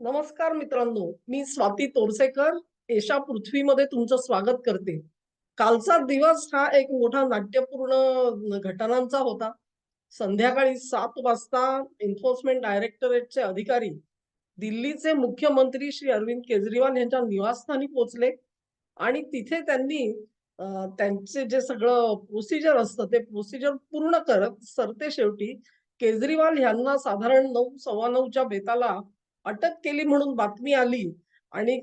नमस्कार मित्रांनो मी स्वाती तोरसेकर. एशा पृथ्वीमध्ये तुमचं स्वागत करते. कालचा दिवस हा एक मोठा नाट्यपूर्ण घटनांचा होता. संध्याकाळी सात वाजता एन्फोर्समेंट डायरेक्टरेटचे अधिकारी दिल्लीचे मुख्यमंत्री श्री अरविंद केजरीवाल यांच्या निवासस्थानी पोहोचले. आणि तिथे त्यांनी त्यांचे जे सगळं प्रोसिजर असतं ते प्रोसिजर पूर्ण करत सरते शेवटी केजरीवाल यांना साधारण नऊ सव्वा नऊच्या बेताला अटक केली म्हणून बातमी आली आणि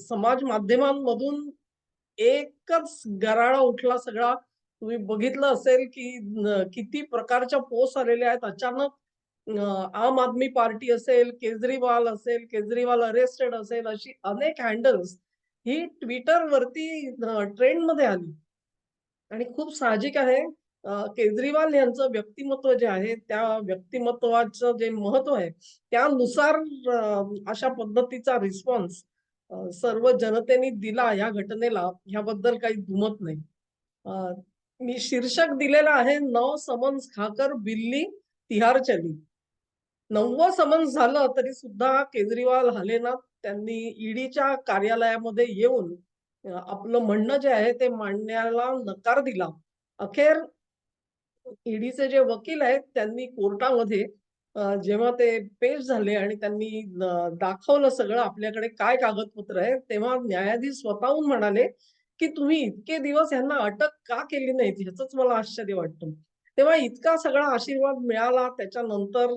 समाज माध्यमांमधून एकच गराळा उठला सगळा. तुम्ही बघितलं असेल की किती प्रकारच्या पोस्ट आलेल्या आहेत. अचानक आम आदमी पार्टी असेल केजरीवाल असेल केजरीवाल अरेस्टेड असेल अशी अनेक हँडल्स ही ट्विटर वरती ट्रेंडमध्ये आली. आणि खूप साहजिक आहे. केजरीवाल यांचं व्यक्तिमत्व जे आहे त्या व्यक्तिमत्वाचं जे महत्त्व आहे त्यानुसार अशा पद्धतीचा रिस्पॉन्स सर्व जनतेने दिला या घटनेला. ह्याबद्दल काही दुमत नाही. मी शीर्षक दिलेलं आहे नव समन्स खाकर बिल्ली तिहार चली. नववं समन्स झालं तरी सुद्धा केजरीवाल हलेनाथ त्यांनी ईडीच्या कार्यालयामध्ये येऊन आपलं म्हणणं जे आहे ते मांडण्याला नकार दिला. अखेर ईडीचे जे वकील आहेत त्यांनी कोर्टामध्ये जेव्हा ते पेश झाले आणि त्यांनी दाखवलं सगळं आपल्याकडे काय कागदपत्र आहे तेव्हा न्यायाधीश स्वतःहून म्हणाले की तुम्ही इतके दिवस यांना अटक का केली नाही ह्याच मला आश्चर्य वाटतं. तेव्हा इतका सगळा आशीर्वाद मिळाला. त्याच्यानंतर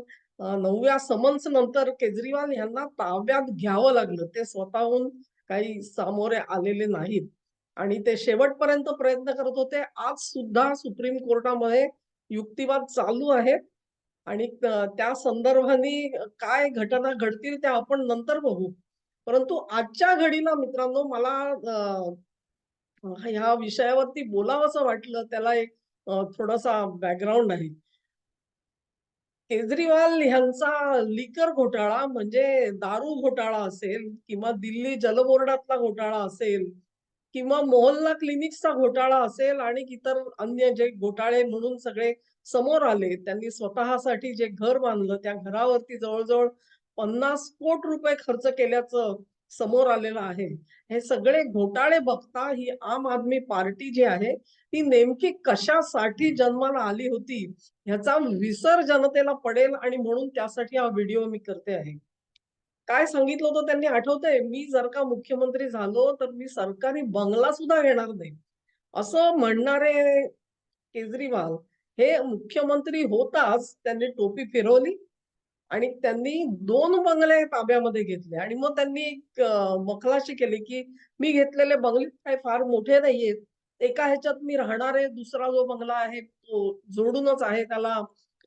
नवव्या समन्स नंतर केजरीवाल यांना ताब्यात घ्यावं लागलं. ते स्वतःहून काही सामोरे आलेले नाहीत. आणि ते शेवटपर्यंत प्रयत्न करत होते. आज सुद्धा सुप्रीम कोर्टामध्ये युक्तिवाद चालू आहेत आणि त्या संदर्भाने काय घटना घडतील त्या आपण नंतर बघू. परंतु आजच्या घडीला मित्रांनो मला ह्या विषयावरती बोलावंसं वाटलं. त्याला एक थोडासा बॅकग्राऊंड आहे. केजरीवाल ह्यांचा लिकर घोटाळा म्हणजे दारू घोटाळा असेल किंवा दिल्ली जलबोर्डातला घोटाळा असेल किंवा मोहल्ला क्लिनिक्सचा घोटाळा असेल आणि इतर अन्य जे घोटाळे म्हणून सगळे समोर आले त्यांनी स्वतःसाठी जे घर बांधलं त्या घरावरती जवळजवळ पन्नास कोट रुपये खर्च केल्याचं समोर आलेलं आहे. हे सगळे घोटाळे बघता ही आम आदमी पार्टी जी आहे ती नेमकी कशासाठी जन्माला आली होती ह्याचा विसर जनतेला पडेल आणि म्हणून त्यासाठी हा व्हिडिओ मी करते आहे. काय सांगितलं होतं त्यांनी आठवतंय? मी जर का मुख्यमंत्री झालो तर मी सरकारी बंगला सुद्धा घेणार नाही. असं म्हणणारे केजरीवाल हे मुख्यमंत्री होताच त्यांनी टोपी फिरवली आणि त्यांनी दोन बंगले ताब्यामध्ये घेतले. आणि मग त्यांनी एक अं, मखलाशी केली की मी घेतलेले बंगले काही फार मोठे नाहीयेत. एका ह्याच्यात मी राहणार आहे दुसरा जो बंगला आहे तो जोडूनच आहे त्याला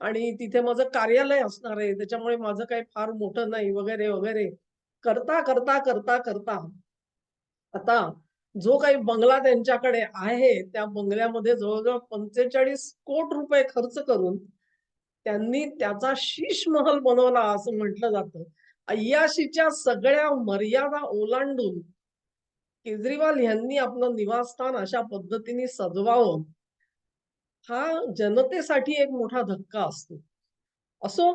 आणि तिथे माझं कार्यालय असणार आहे. त्याच्यामुळे माझं काही फार मोठं नाही. वगैरे वगैरे. करता करता करता करता. आता जो काही बंगला त्यांच्याकडे आहे त्या बंगल्यामध्ये जवळजवळ पंचेचाळीस कोट रुपये खर्च करून त्यांनी त्याचा शीश महल बनवला असं म्हटलं जातं. अय्याशीच्या सगळ्या मर्यादा ओलांडून केजरीवाल यांनी आपलं निवासस्थान अशा पद्धतीने सजवावं. हा जनतेसाठी एक मोठा धक्का असतो. असो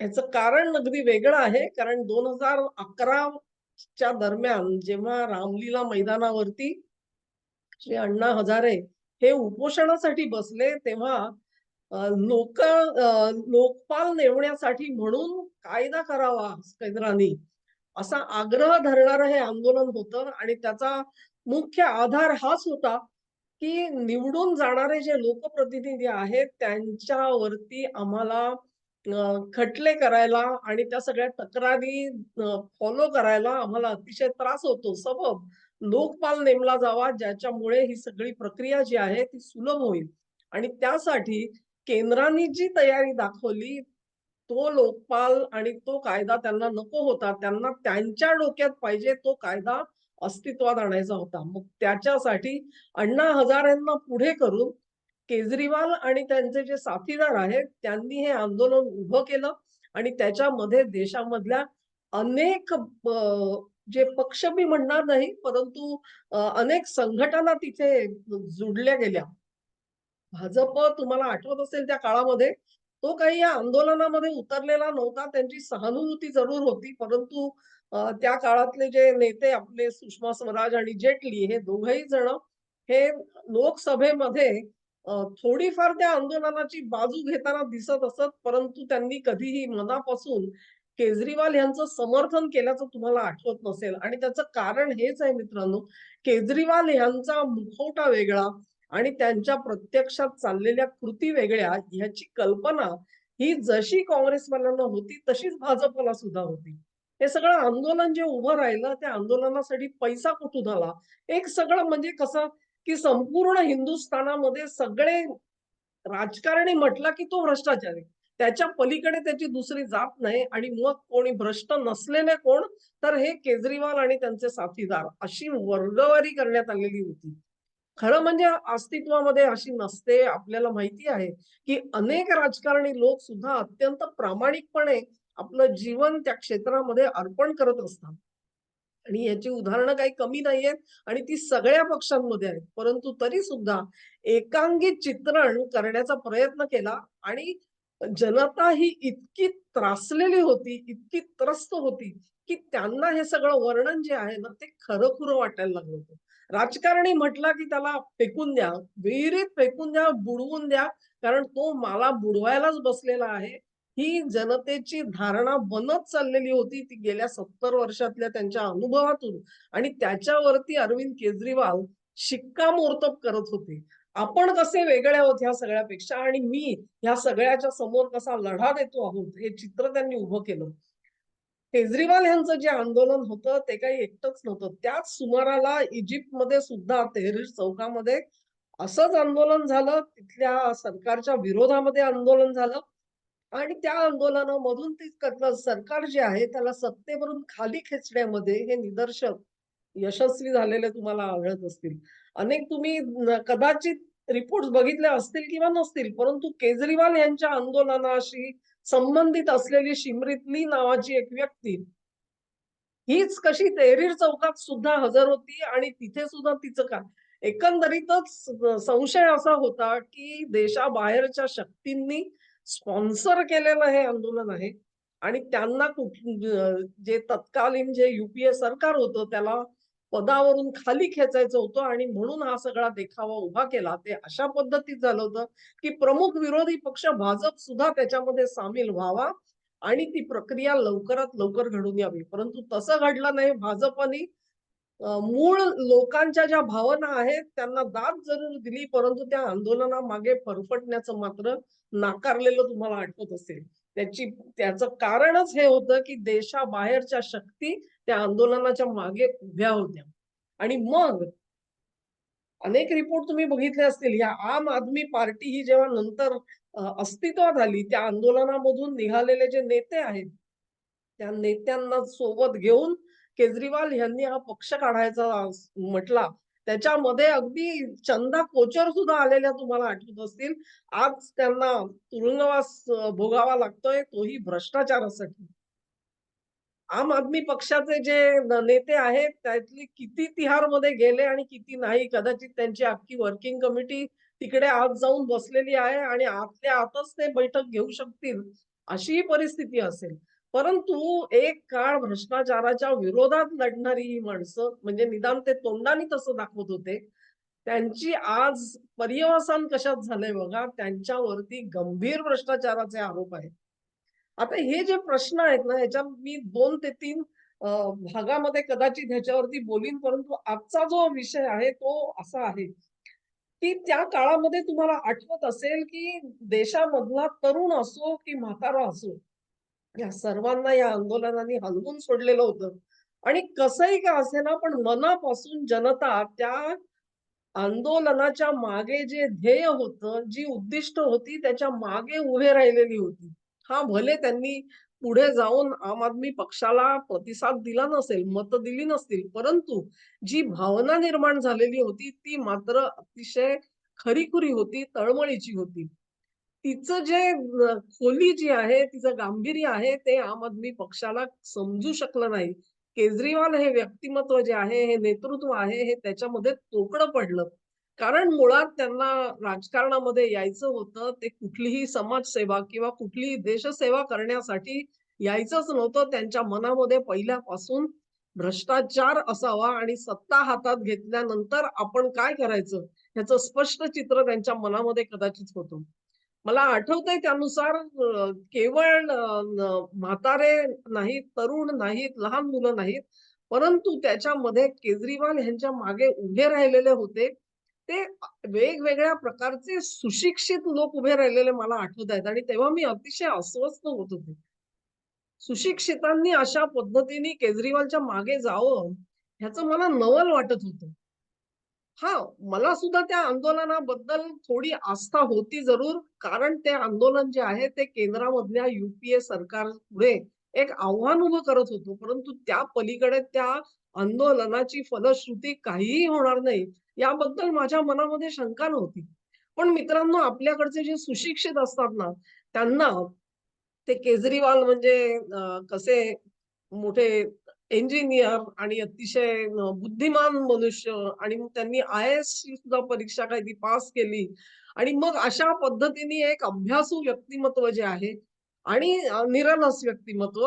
ह्याचं कारण अगदी वेगळं आहे कारण दोन हजार अकरा च्या दरम्यान जेव्हा रामलीला मैदानावरती श्री अण्णा हजारे हे उपोषणासाठी बसले तेव्हा लोक लोकपाल नेमण्यासाठी म्हणून कायदा करावा केंद्राने असा आग्रह धरणारं हे आंदोलन होतं आणि त्याचा मुख्य आधार हाच होता की निवडून जाणारे जे लोकप्रतिनिधी आहेत त्यांच्यावरती आम्हाला खटले करायला आणि त्या सगळ्या तक्रारी फॉलो करायला आम्हाला अतिशय त्रास होतो. सबब लोकपाल नेमला जावा ज्याच्यामुळे ही सगळी प्रक्रिया जी आहे ती सुलभ होईल. आणि त्यासाठी केंद्राने जी तयारी दाखवली तो लोकपाल आणि तो कायदा त्यांना नको होता. त्यांना त्यांच्या डोक्यात पाहिजे तो कायदा अस्तित्वात आणायचा होता. मग त्याच्यासाठी अण्णा हजारेंना पुढे करून केजरीवाल आणि त्यांचे जे साथीदार आहेत त्यांनी हे आंदोलन उभं केलं आणि त्याच्यामध्ये देशामधल्या अनेक जे पक्ष मी म्हणणार नाही परंतु अनेक संघटना तिथे जुडल्या गेल्या. भाजप तुम्हाला आठवत असेल त्या काळामध्ये तो काही या आंदोलनामध्ये उतरलेला नव्हता. त्यांची सहानुभूती जरूर होती. परंतु त्या काळातले जे नेते आपले सुषमा स्वराज आणि जेटली हे दोघही जण हे लोकसभेमध्ये थोडीफार त्या आंदोलनाची बाजू घेताना दिसत असत. परंतु त्यांनी कधीही मनापासून केजरीवाल यांचं समर्थन केल्याचं तुम्हाला आठवत नसेल आणि त्याचं कारण हेच आहे मित्रांनो, केजरीवाल यांचा मुखवटा वेगळा आणि त्यांच्या प्रत्यक्षात चाललेल्या कृती वेगळ्या ह्याची कल्पना ही जशी काँग्रेसवाल्यांना होती तशीच भाजपला सुद्धा होती. हे सगळं आंदोलन जे उभं राहिलं त्या आंदोलनासाठी पैसा कुठून आला? एक सगळं म्हणजे कसं, की संपूर्ण हिंदुस्थानामध्ये सगळे राजकारणी म्हटला की तो भ्रष्टाचारी. त्याच्या पलीकडे त्याची दुसरी जात नाही आणि मग कोणी भ्रष्ट नसलेले कोण? तर हे केजरीवाल आणि त्यांचे साथीदार अशी वर्गवारी करण्यात आलेली होती. खरं म्हणजे अस्तित्वामध्ये अशी नसते. आपल्याला माहिती आहे, की अनेक राजकारणी लोक सुद्धा अत्यंत प्रामाणिकपणे आपलं जीवन त्या क्षेत्रामध्ये अर्पण करत असतात. आणि याची उदाहरणं काही कमी नाहीयेत आणि ती सगळ्या पक्षांमध्ये आहेत. परंतु तरी सुद्धा एकांगी चित्रण करण्याचा प्रयत्न केला आणि जनता ही इतकी त्रासलेली होती, इतकी त्रस्त होती, की त्यांना हे सगळं वर्णन जे आहे ना, ते खरं-खुरं वाटायला लागलं होतं. राजकारणी म्हटला, की त्याला फेकून द्या, विहिरीत फेकून द्या, बुडवून द्या, कारण तो मला बुडवायलाच बसलेला आहे. ही जनतेची धारणा बनत चाललेली होती ती गेल्या 70 वर्षातल्या त्यांच्या अनुभवातून आणि त्याच्यावरती अरविंद केजरीवाल शिक्कामोर्तब करत होते. आपण कसे वेगळे आहोत ह्या सगळ्यापेक्षा आणि मी ह्या सगळ्याच्या समोर कसा लढा देतो आहोत, हे चित्र त्यांनी उभं केलं. केजरीवाल यांचं जे आंदोलन होतं ते काही एकटंच नव्हतं. त्याच सुमाराला इजिप्तमध्ये सुद्धा तेहरीर चौकामध्ये असंच आंदोलन झालं. तिथल्या सरकारच्या विरोधामध्ये आंदोलन झालं आणि त्या आंदोलनामधून ते सरकार जे आहे त्याला सत्तेवरून खाली खेचण्यामध्ये हे निदर्शक यशस्वी झालेले तुम्हाला आढळत असतील. अनेक तुम्ही कदाचित रिपोर्ट्स बघितले असतील किंवा नसतील, परंतु केजरीवाल यांच्या आंदोलनाशी संबंधित असलेली शिमरीतली नावाची एक व्यक्ती. हीच कशी तेहरीर चौकात सुद्धा हजर होती आणि तिथे सुद्धा तिचं काय? एकंदरीतच संशय असा होता, की देशाबाहेरच्या शक्तींनी स्पॉन्सर केलेलं हे आंदोलन आहे आणि त्यांना कुठ जे तत्कालीन जे युपीए सरकार होतं त्याला पदावरून खाली खेचायचं होतं आणि म्हणून हा सगळा देखावा उभा केला. ते अशा पद्धतीत झालं होतं, की प्रमुख विरोधी पक्ष भाजप सुद्धा त्याच्यामध्ये सामील व्हावा आणि ती प्रक्रिया लवकरात लवकर घडून यावी. परंतु तसं घडलं नाही. भाजपने मूळ लोकांच्या ज्या भावना आहेत त्यांना दाद जरूर दिली, परंतु त्या आंदोलनामागे फरफटण्याचं मात्र नाकारलेलं तुम्हाला आठवत असेल. त्याची त्याचं कारणच हे होतं, की देशाबाहेरच्या शक्ती त्या आंदोलनाच्या मागे उभ्या होत्या. आणि मग अनेक रिपोर्ट तुम्ही बघितले असतील. या आम आदमी पार्टी ही जेव्हा नंतर अस्तित्वात आली, त्या आंदोलनामधून निघालेले जे नेते आहेत, त्या नेत्यांना सोबत घेऊन केजरीवाल यांनी हा पक्ष काढायचा म्हटला. त्याच्यामध्ये अगदी चंदा कोचर सुद्धा आलेल्या तुम्हाला आठवत असतील. आज त्यांना तुरुंगवास भोगावा लागतोय, तोही भ्रष्टाचारासाठी. आम आदमी पक्षाचे जे नेते आहेत, त्यातली किती तिहारमध्ये गेले आणि किती नाही. कदाचित त्यांची अख्खी वर्किंग कमिटी तिकडे आत जाऊन बसलेली आहे आणि आतल्या आतच ते बैठक घेऊ शकतील, अशी परिस्थिती असेल. परंतु एक काळ भ्रष्टाचाराच्या विरोधात लढणारी ही माणसं, म्हणजे निदान ते तोंडाने तसं दाखवत होते. त्यांची आज पर्यवसान कशात झालंय बघा, त्यांच्यावरती गंभीर भ्रष्टाचाराचे आरोप आहेत. आता हे जे प्रश्न आहेत ना, याच्या मी दोन ते तीन भागामध्ये कदाचित ह्याच्यावरती बोलीन, परंतु आजचा जो विषय आहे तो असा आहे, की त्या काळामध्ये तुम्हाला आठवत असेल, की देशामधला तरुण असो की म्हातारा असो, या सर्वांना या आंदोलनाने हलवून सोडलेलं होतं. आणि कसंही का असेना, पण मनापासून जनता त्या आंदोलनाच्या मागे जे ध्येय होतं, जी उद्दिष्ट होती त्याच्यामागे उभे राहिलेली होती. हा भले त्यांनी पुढे जाऊन आम आदमी पक्षाला प्रतिसाद दिला नसेल, मत दिली नसतील, परंतु जी भावना निर्माण झालेली होती ती मात्र अतिशय खरीखुरी होती, तळमळीची होती. तिचं जे खोली जी आहे, तिचं गांभीर्य आहे, ते आम आदमी पक्षाला समजू शकलं नाही. केजरीवाल हे व्यक्तिमत्व जे आहे, हे नेतृत्व आहे, हे त्याच्यामध्ये तोकडं पडलं. कारण मुळात त्यांना राजकारणामध्ये यायचं होतं. ते कुठलीही समाजसेवा किंवा कुठलीही देशसेवा करण्यासाठी यायचंच नव्हतं. त्यांच्या मनामध्ये पहिल्यापासून भ्रष्टाचार असावा आणि सत्ता हातात घेतल्यानंतर आपण काय करायचं ह्याचं स्पष्ट चित्र त्यांच्या मनामध्ये कदाचित होतं. मला आठवतंय त्यानुसार केवळ म्हातारे नाहीत, तरुण नाहीत, लहान मुलं नाहीत, परंतु त्याच्यामध्ये केजरीवाल यांच्या मागे उभे राहिलेले होते. ते वेगवेगळ्या प्रकारचे सुशिक्षित लोक उभे राहिलेले मला आठवत आहेत आणि तेव्हा मी अतिशय अस्वस्थ होत होते. सुशिक्षितांनी अशा पद्धतीने केजरीवालच्या मागे जावं, ह्याच मला नवल वाटत होतं. हा मला सुद्धा त्या आंदोलनाबद्दल थोडी आस्था होती जरूर. कारण ते आंदोलन जे आहे ते केंद्रामधल्या युपीए सरकार पुढे एक आव्हान उभं करत होतो परंतु त्या पलीकडे त्या आंदोलनाची फलश्रुती काहीही होणार नाही, याबद्दल माझ्या मनामध्ये शंका नव्हती. पण मित्रांनो, आपल्याकडचे जे सुशिक्षित असतात ना, त्यांना ते केजरीवाल म्हणजे कसे मोठे इंजिनियर आणि अतिशय बुद्धिमान मनुष्य आणि मग त्यांनी आय-ए-एसची सुद्धा परीक्षा काही ती पास केली आणि मग अशा पद्धतीने एक अभ्यासू व्यक्तिमत्व जे आहे आणि निरलस व्यक्तिमत्व,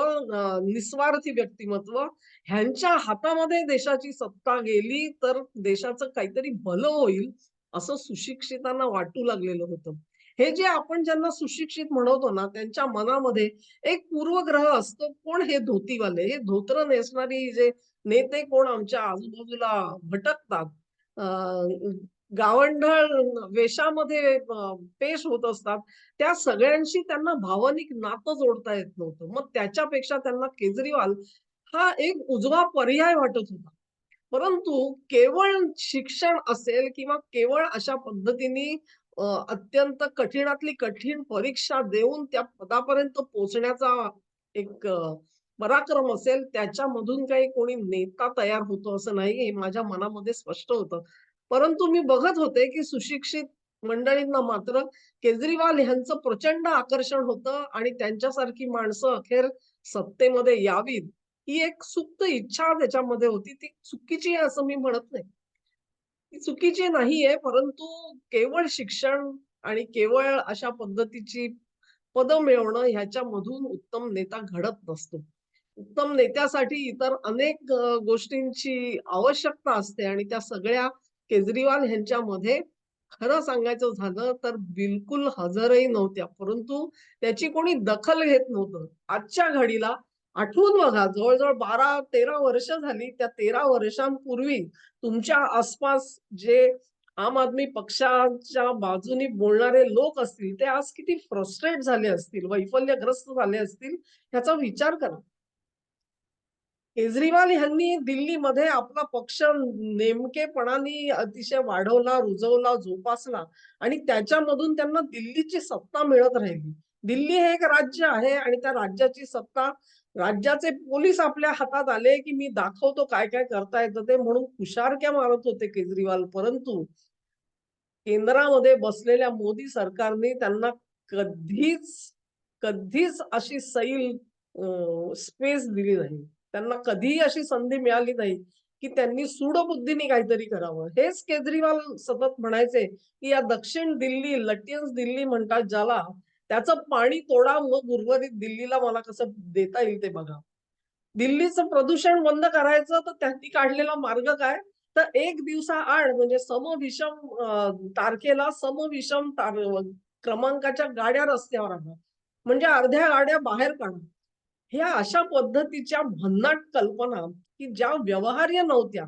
निस्वार्थी व्यक्तिमत्व ह्यांच्या हातामध्ये देशाची सत्ता गेली, तर देशाचं काहीतरी भलं होईल, असं सुशिक्षितांना वाटू लागलेलं होतं. हे जे आपण ज्यांना सुशिक्षित म्हणवतो ना, त्यांच्या मनामध्ये एक पूर्वग्रह असतो. कोण हे धोतीवाले? हे धोतर नेसणारी जे नेते कोण आमच्या आजूबाजूला भटकतात. गावंढळ वेशामध्ये पेश होत असतात. त्या सगळ्यांशी त्यांना भावनिक नातं जोडता येत नव्हतं. मग त्याच्यापेक्षा त्यांना केजरीवाल हा एक उजवा पर्याय वाटत होता. परंतु केवळ शिक्षण असेल किंवा केवळ अशा पद्धतीने अत्यंत कठीणातली कठीण परीक्षा देऊन त्या पदापर्यंत पोहोचण्याचा एक पराक्रम असेल, त्याच्यामधून काही कोणी नेता तयार होतो असं नाही, हे माझ्या मनामध्ये स्पष्ट होतं. परंतु मी बघत होते, की सुशिक्षित मंडळींना मात्र केजरीवाल यांचं प्रचंड आकर्षण होतं आणि त्यांच्यासारखी माणसं अखेर सत्तेमध्ये यावीत, ही एक सुप्त इच्छा त्याच्यामध्ये होती. ती चुकीची आहे असं मी म्हणत नाही. ती चुकीची नाहीये, परंतु केवळ शिक्षण आणि केवळ अशा पद्धतीची पदं मिळवणं ह्याच्यामधून उत्तम नेता घडत नसतो. उत्तम नेत्यासाठी इतर अनेक गोष्टींची आवश्यकता असते आणि त्या सगळ्या केजरीवाल ह्यांच्यामध्ये खरं सांगायचं झालं तर बिलकुल हजरही नव्हत्या. परंतु त्याची कोणी दखल घेत नव्हतं. आजच्या घडीला आठवून बघा जवळजवळ बारा तेरा वर्ष झाली. त्या 13 वर्षांपूर्वी तुमच्या आसपास जे आम आदमी पक्षाच्या बाजूनी बोलणारे लोक असतील, ते आज किती फ्रस्ट्रेट झाले असतील, वैफल्यग्रस्त झाले असतील, ह्याचा विचार करा. केजरीवाल यांनी दिल्लीमध्ये आपला पक्ष नेमकेपणाने अतिशय वाढवला, रुजवला, जोपासला आणि त्याच्यामधून त्यांना दिल्लीची सत्ता मिळत राहिली. दिल्ली हे एक राज्य आहे आणि त्या राज्याची सत्ता राज्याचे पोलीस आपल्या हातात आले, की मी दाखवतो काय-काय करता येतं ते म्हणून कुशारक्या मारत होते केजरीवाल. परंतु केंद्रामध्ये बसलेल्या मोदी सरकारने त्यांना कधीच, कधीच अशी सैल स्पेस दिली नाही. त्यांना कधीही अशी संधी मिळाली नाही, की त्यांनी सूडबुद्धीने काहीतरी करावं. हेच केजरीवाल सतत म्हणायचे, की या दक्षिण दिल्ली, लटियन्स दिल्ली म्हणतात ज्याला, त्याचं पाणी तोडा, मग उर्वरित दिल्लीला मला कसं देता येईल ते बघा. दिल्लीचं प्रदूषण बंद करायचं, तर त्यांनी काढलेला मार्ग काय? तर एक दिवसा आड म्हणजे समविषम तारखेला समविषम तार क्रमांकाच्या गाड्या रस्त्यावर आणा. म्हणजे अर्ध्या गाड्या बाहेर काढा. ह्या अशा पद्धतीच्या भन्नाट कल्पना, की ज्या व्यवहार्य नव्हत्या,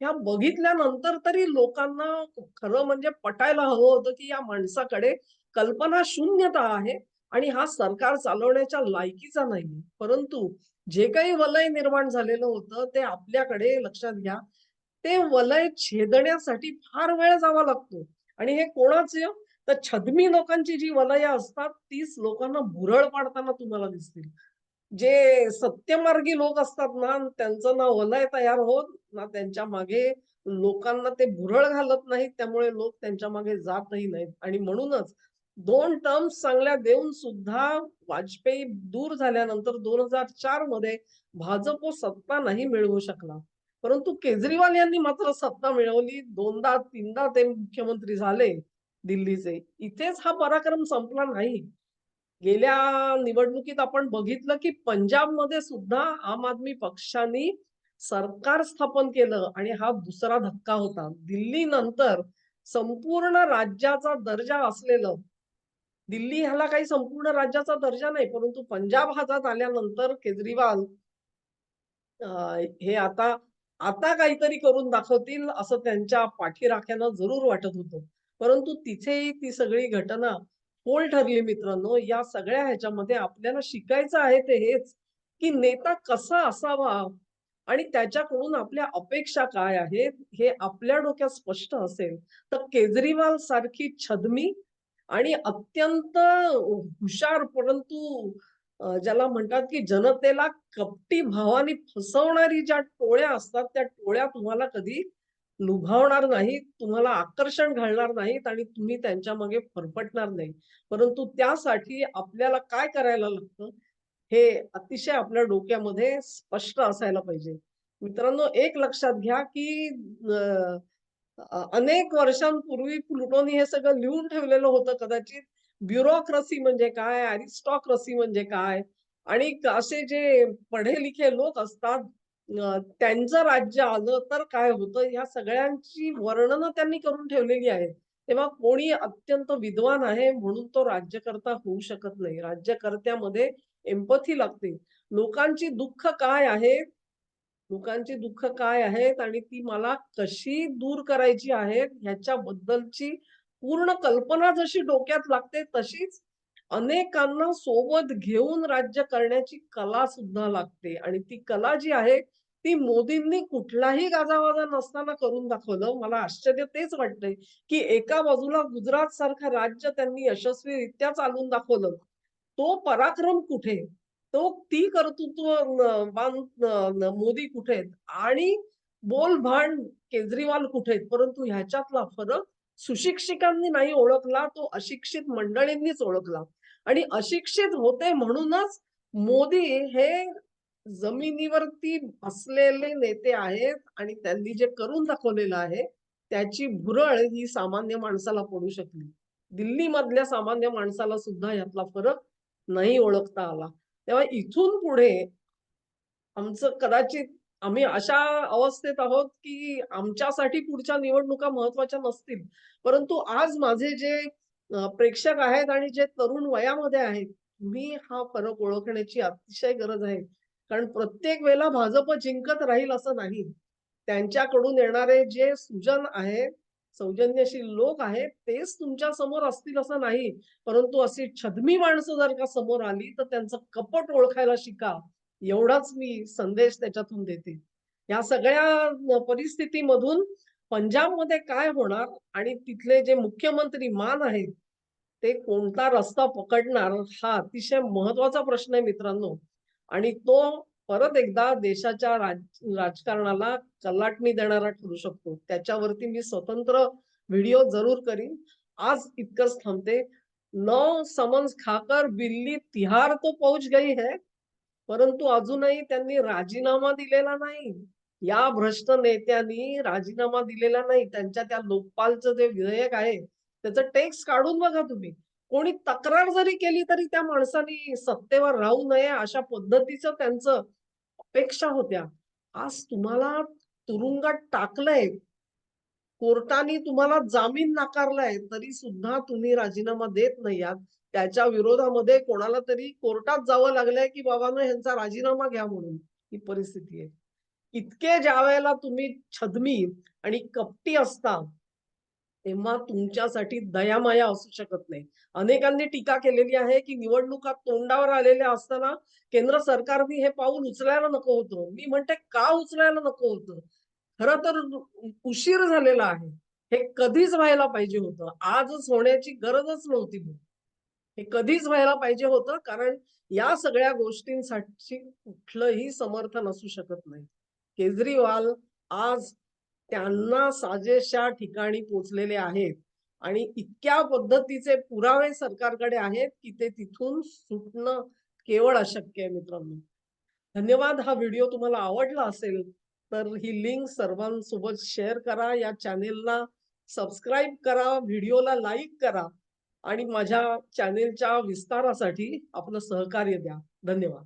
ह्या बघितल्यानंतर तरी लोकांना खरं म्हणजे पटायला हवं होतं, की या माणसाकडे कल्पना शून्यता आहे आणि हा सरकार चालवण्याच्या लायकीचा नाही परंतु जे काही वलय निर्माण झालेलं होतं, ते आपल्याकडे लक्षात घ्या, ते वलय छेदण्यासाठी फार वेळ जावा लागतो आणि हे कोणाचे? तर छदमी लोकांची जी वलय असतात, तीच लोकांना भुरळ पाडताना तुम्हाला दिसतील. जे सत्यमार्गी लोक असतात ना, त्यांचं ना वलय तयार होत, ना त्यांच्या मागे लोकांना ते भुरळ घालत नाहीत. त्यामुळे लोक त्यांच्या मागे जातही नाहीत आणि म्हणूनच दोन टर्म्स चांगल्या देऊन सुद्धा वाजपेयी दूर झाल्यानंतर 2004 मध्ये भाजप सत्ता नाही मिळवू शकला. परंतु केजरीवाल यांनी मात्र सत्ता मिळवली. दोनदा, तीनदा ते मुख्यमंत्री झाले दिल्लीचे. इथेच हा पराक्रम संपला नाही. गेल्या निवडणुकीत आपण बघितलं, की पंजाबमध्ये सुद्धा आम आदमी पक्षाने सरकार स्थापन केलं आणि हा दुसरा धक्का होता. दिल्ली नंतर संपूर्ण राज्याचा दर्जा असलेलं दिल्ली ह्याला काही संपूर्ण राज्याचा दर्जा नाही, परंतु पंजाब हातात आल्यानंतर केजरीवाल हे आता आता काहीतरी करून दाखवतील असं त्यांच्या पाठीराख्यानं जरूर वाटत होतं. परंतु तिथेही ती सगळी घटना पोल ठरली मित्रांनो. या सगळ्या ह्याच्यामध्ये आपल्याला शिकायचं आहे ते हेच, की नेता कसा असावा आणि त्याच्याकडून आपल्या अपेक्षा काय आहेत, हे आपल्या डोक्यात स्पष्ट असेल, तर केजरीवाल सारखी छदमी आणि अत्यंत हुशार परंतु ज्याला म्हणतात, की जनतेला कपटी भावाने फसवणारी ज्या टोळ्या असतात, त्या टोळ्या तुम्हाला कधी लुभावणार नाहीत, तुम्हाला आकर्षण घालणार नाहीत आणि तुम्ही त्यांच्या मागे फरफटणार नाही. परंतु त्यासाठी आपल्याला काय करायला लागतं, हे अतिशय आपल्या डोक्यामध्ये स्पष्ट असायला पाहिजे. मित्रांनो, एक लक्षात घ्या, की अनेक वर्षांपूर्वी प्लुटोनी हे सगळं लिहून ठेवलेलं होतं कदाचित. ब्युरोक्रसी म्हणजे काय? अरिस्टॉक्रसी म्हणजे काय? आणि असे जे पढे-लिखे लोक असतात, त्यांचं राज्य आलं तर काय होतं? या सगळ्यांची वर्णनं त्यांनी करून ठेवलेली आहेत. तेव्हा कोणी अत्यंत विद्वान आहे म्हणून तो राज्यकर्ता होऊ शकत नाही. राज्यकर्त्यामध्ये एम्पथी लागते. लोकांची दुःख काय आहेत? लोकांची दुःख काय आहेत आणि ती मला कशी दूर करायची आहेत ह्याच्याबद्दलची पूर्ण कल्पना जशी डोक्यात लागते तशीच अनेकांना सोबत घेऊन राज्य करण्याची कला सुद्धा लागते आणि ती कला जी आहे ती मोदींनी कुठलाही गाजावाजा नसताना करून दाखवलं. मला आश्चर्य तेच वाटतंय, की एका बाजूला गुजरात सारखं राज्य त्यांनी यशस्वीरित्या चालून दाखवलं. तो पराक्रम कुठे? तो ती कर्तृत्व मोदी कुठे आहेत? आणि बोलभांड केजरीवाल कुठे आहेत? परंतु ह्याच्यातला फरक सुशिक्षिकांनी नाही ओळखला, तो अशिक्षित मंडळींनीच ओळखला. आणि अशिक्षित होते म्हणूनच मोदी हे जमिनीवरती बसलेले नेते आहेत आणि त्यांनी जे करून दाखवलेलं आहे, त्याची भुरळ ही सामान्य माणसाला पडू शकली. दिल्लीमधल्या सामान्य माणसाला सुद्धा यातला फरक नाही ओळखता आला. तेव्हा इथून पुढे आमचं कदाचित आम्ही अशा अवस्थेत आहोत, की आमच्यासाठी पुढच्या निवडणुका महत्त्वाच्या नसतील. परंतु आज माझे जे प्रेक्षक आहेत आणि जे तरुण वयामध्ये आहेत, तुम्ही हा फरक ओळखण्याची अतिशय गरज आहे. कारण प्रत्येक वेळेला भाजप जिंकत राहील असं नाही. त्यांच्याकडून येणारे जे सुजन आहेत, सौजन्यशील लोक आहेत, तेच तुमच्यासमोर असतील असं नाही. परंतु अशी छदमी माणसं जर का समोर आली, तर त्यांचं कपट ओळखायला शिका. एवढाच मी संदेश त्याच्यातून देते. या सगळ्या परिस्थितीमधून पंजाबमध्ये काय होणार आणि तिथले जे मुख्यमंत्री मान आहेत, ते कोणता रस्ता पकडणार हा अतिशय महत्त्वाचा प्रश्न आहे मित्रांनो. आणि तो परत एकदा देशाच्या राज राजकारणाला कलाटणी देणारा ठरू शकतो. त्याच्यावरती मी स्वतंत्र व्हिडिओ जरूर करीन. आज इतकंच थांबते. "नौ समन्स खाकर बिल्ली तिहार तो पहुंच गई है." परंतु अजूनही त्यांनी राजीनामा दिलेला नाही. या भ्रष्ट नेत्यांनी राजीनामा दिलेला नाही. त्यांच्या त्या लोकपालचं जे विधेयक आहे, त्याचं टेक्स काढून बघा तुम्ही. कोणी तक्रार जरी केली तरी त्या माणसाने सत्तेवर राहू नये अशा पद्धतीचं त्यांचं अपेक्षा होत्या. आज तुम्हाला तुरुंगात टाकलंय. कोर्टाने तुम्हाला जामीन नाकारलाय, तरी सुद्धा तुम्ही राजीनामा देत नाही आहात. त्याच्या विरोधामध्ये कोणाला तरी कोर्टात जावं लागलंय, की बाबांनो ह्यांचा राजीनामा घ्या म्हणून. ही परिस्थिती आहे. इतके ज्या वेळेला तुम्ही छदमी आणि कपटी असता, तेव्हा तुमच्यासाठी दयामाया असू शकत नाही. अनेकांनी टीका केलेली आहे, की निवडणुका तोंडावर आलेल्या असताना केंद्र सरकारने हे पाऊल उचलायला नको होतं. मी म्हणते का उचलायला नको होतं? खरं तर उशीर झालेला आहे. हे कधीच व्हायला पाहिजे होतं. आजच होण्याची गरजच नव्हती हे कधीच व्हायला पाहिजे होतं, कारण या सगळ्या गोष्टींसाठी कुठलंही समर्थन असू शकत नाही. केजरीवाल आज त्यांना साजेशा ठिकाणी पोचलेले आहेत. आणि इतक्या पद्धतीचे पुरावे सरकारकडे आहेत, की ते तिथून सुटणं केवळ अशक्य आहे मित्रांनो. धन्यवाद. हा व्हिडिओ तुम्हाला आवडला असेल तर ही लिंक सर्वांसोबत शेअर करा. या चॅनेलला सबस्क्राईब करा. व्हिडिओला लाईक करा. आणि माझ्या चॅनेलच्या विस्तारासाठी आपलं सहकार्य द्या. धन्यवाद.